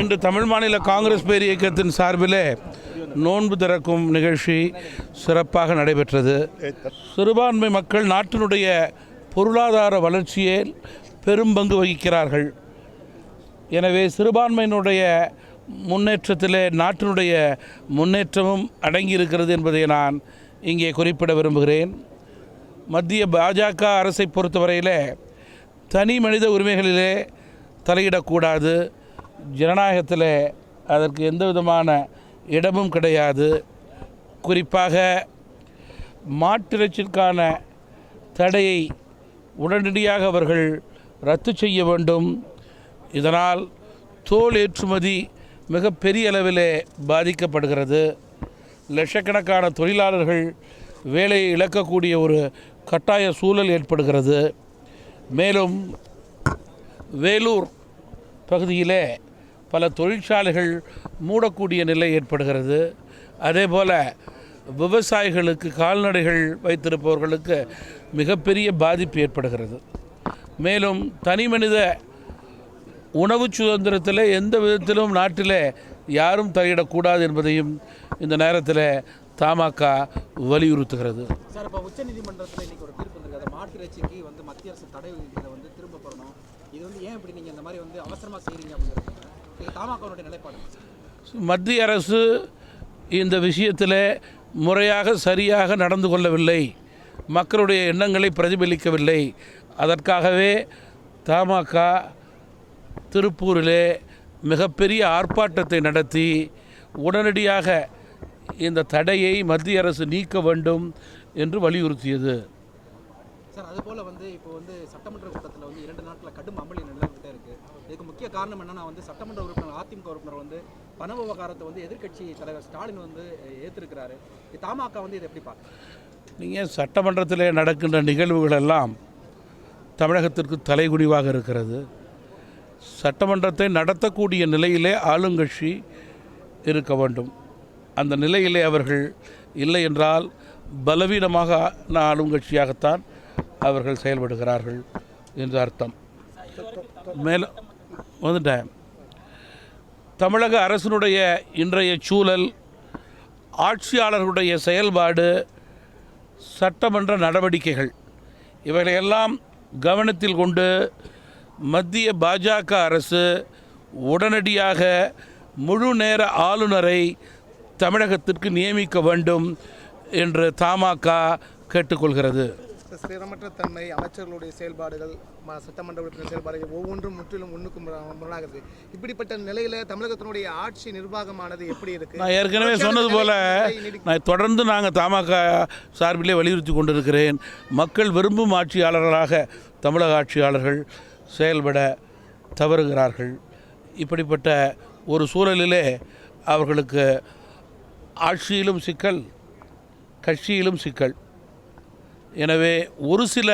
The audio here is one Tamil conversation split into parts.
இன்று தமிழ் மாநில காங்கிரஸ் பேர் இயக்கத்தின் சார்பிலே நோன்பு திறக்கும் நிகழ்ச்சி சிறப்பாக நடைபெற்றது. சிறுபான்மை மக்கள் நாட்டினுடைய பொருளாதார வளர்ச்சியில் பெரும் பங்கு வகிக்கிறார்கள். எனவே சிறுபான்மையினுடைய முன்னேற்றத்திலே நாட்டினுடைய முன்னேற்றமும் அடங்கியிருக்கிறது என்பதை நான் இங்கே குறிப்பிட விரும்புகிறேன். மத்திய பாஜக அரசை பொறுத்தவரையிலே தனி மனித உரிமைகளிலே தலையிடக்கூடாது. ஜனநாயகத்தில் அதற்கு எந்த விதமான இடமும் கிடையாது. குறிப்பாக மாட்டிறைச்சிற்கான தடையை உடனடியாக அவர்கள் ரத்து செய்ய வேண்டும். இதனால் தோல் ஏற்றுமதி மிகப்பெரிய அளவிலே பாதிக்கப்படுகிறது. லட்சக்கணக்கான தொழிலாளர்கள் வேலையை இழக்கக்கூடிய ஒரு கட்டாய சூழல் ஏற்படுகிறது. மேலும் வேலூர் பகுதியிலே பல தொழிற்சாலைகள் மூடக்கூடிய நிலை ஏற்படுகிறது. அதே போல் விவசாயிகளுக்கு கால்நடைகள் வைத்திருப்பவர்களுக்கு மிகப்பெரிய பாதிப்பு ஏற்படுகிறது. மேலும் தனி மனித உணவு சுதந்திரத்தில் எந்த விதத்திலும் நாட்டில் யாரும் தலையிடக்கூடாது என்பதையும் இந்த நேரத்தில் தமாக வலியுறுத்துகிறது. சார் இப்போ உச்சநீதிமன்றத்தில் இன்னைக்கு ஒரு தீர்ப்பு வந்திருக்கு. மாட்டு இறைச்சிக்கு வந்து மத்திய அரசு தடை வந்து திரும்ப பெறணும். இது வந்து ஏன் இப்படி நீங்கள் இந்த மாதிரி வந்து அவசரமாக செய்கிறீங்க அப்படிங்கிறது மத்திய அரசு இந்த விஷயத்தில் முறையாக சரியாக நடந்து கொள்ளவில்லை. மக்களுடைய எண்ணங்களை பிரதிபலிக்கவில்லை. அதற்காகவே தமாக திருப்பூரிலே மிகப்பெரிய ஆர்ப்பாட்டத்தை நடத்தி உடனடியாக இந்த தடையை மத்திய அரசு நீக்க வேண்டும் என்று வலியுறுத்தியது. சார் அது போல் வந்து இப்போ வந்து சட்டமன்ற கூட்டத்தில் வந்து இரண்டு நாட்களில் கடும் அமளி நடந்துகிட்டே இருக்கு. இதுக்கு முக்கிய காரணம் என்னன்னா வந்து சட்டமன்ற உறுப்பினர் அதிமுக உறுப்பினர் வந்து பண விவகாரத்தை வந்து எதிர்க்கட்சி தலைவர் ஸ்டாலின் வந்து ஏற்றிருக்கிறாரு தமாக வந்து இதை எப்படி பார்க்க நீங்கள் சட்டமன்றத்தில் நடக்கின்ற நிகழ்வுகள் எல்லாம் தமிழகத்திற்கு தலைகுனிவாக இருக்கிறது. சட்டமன்றத்தை நடத்தக்கூடிய நிலையிலே ஆளுங்கட்சி இருக்க வேண்டும். அந்த நிலையிலே அவர்கள் இல்லை என்றால் பலவீனமாக ஆளுங்கட்சியாகத்தான் அவர்கள் செயல்படுகிறார்கள் என்று அர்த்தம். மேலும் வந்துட்டேன். தமிழக அரசினுடைய இன்றைய சூழல் ஆட்சியாளர்களுடைய செயல்பாடு சட்டமன்ற நடவடிக்கைகள் இவைகளையெல்லாம் கவனத்தில் கொண்டு மத்திய பாஜக அரசு உடனடியாக முழு நேர ஆளுநரை தமிழகத்திற்கு நியமிக்க வேண்டும் என்று தமாக கேட்டுக்கொள்கிறது. ஸ்திரமற்ற தன்மை அமைச்சர்களுடைய செயல்பாடுகள் சட்டமன்ற உறுப்பினர் செயல்பாடுகள் ஒவ்வொன்றும் முற்றிலும் ஒன்றுக்கு முரணா- முரணாகிறது. இப்படிப்பட்ட நிலையில தமிழகத்தினுடைய ஆட்சி நிர்வாகமானது எப்படி இருக்கு? நான் ஏற்கனவே சொன்னது போல நான் தொடர்ந்து நாங்கள் தமாக சார்பிலே வலியுறுத்தி கொண்டிருக்கிறேன். மக்கள் விரும்பும் ஆட்சியாளர்களாக தமிழக ஆட்சியாளர்கள் செயல்பட தவறுகிறார்கள். இப்படிப்பட்ட ஒரு சூழலிலே அவர்களுக்கு ஆட்சியிலும் சிக்கல் கட்சியிலும் சிக்கல். எனவே ஒரு சில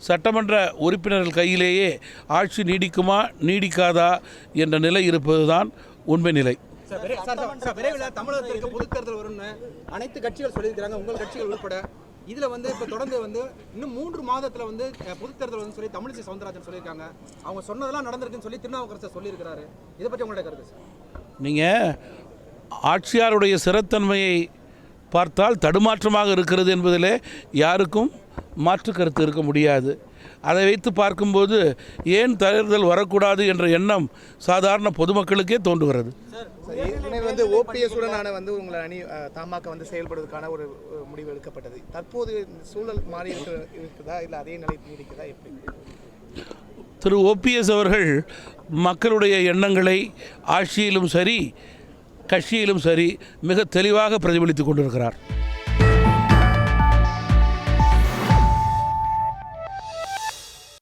சட்டமன்ற உறுப்பினர்கள் கையிலேயே ஆட்சி நீடிக்குமா நீடிக்காதா என்ற நிலை இருப்பதுதான் உண்மை நிலை. விரைவில் தமிழகத்திற்கு பொதுத் தேர்தல் வரும்னு அனைத்து கட்சிகள் சொல்லியிருக்கிறாங்க. உங்கள் கட்சிகள் உட்பட இதுல வந்து இப்போ தொடர்ந்து வந்து இன்னும் மூன்று மாதத்துல வந்து அஹ், பொதுத் தேர்தல் வந்து சொல்லி தமிழிசை சவுந்தரராஜன் சொல்லியிருக்காங்க. அவங்க சொன்னதெல்லாம் நடந்திருக்குன்னு சொல்லி திருநாவுக்கரசர் சொல்லியிருக்கிறாரு. இதை பற்றி உங்களுடைய கருத்து சார்? நீங்கள் ஆட்சியாருடைய சிறத்தன்மையை பார்த்தால் தடுமாற்றமாக இருக்கிறது என்பதிலே யாருக்கும் மாற்று கருத்து இருக்க முடியாது. அதை வைத்து பார்க்கும்போது ஏன் தேர்தல் வரக்கூடாது என்ற எண்ணம் சாதாரண பொதுமக்களுக்கே தோன்றுகிறது. வந்து ஓபிஎஸ் உடனான வந்து உங்களை அணி அஹ், தமாக வந்து செயல்படுவதற்கான ஒரு முடிவு எடுக்கப்பட்டது. தற்போது சூழல் மாறி இருக்கு- இருக்குதா? இல்லை அதே நிலை நீடிக்குதா? எப்படி? திரு ஓபிஎஸ் அவர்கள் மக்களுடைய எண்ணங்களை ஆட்சியிலும் சரி கட்சியிலும் சரி மிக தெளிவாக பிரதிபலித்து கொண்டிருக்கிறார்.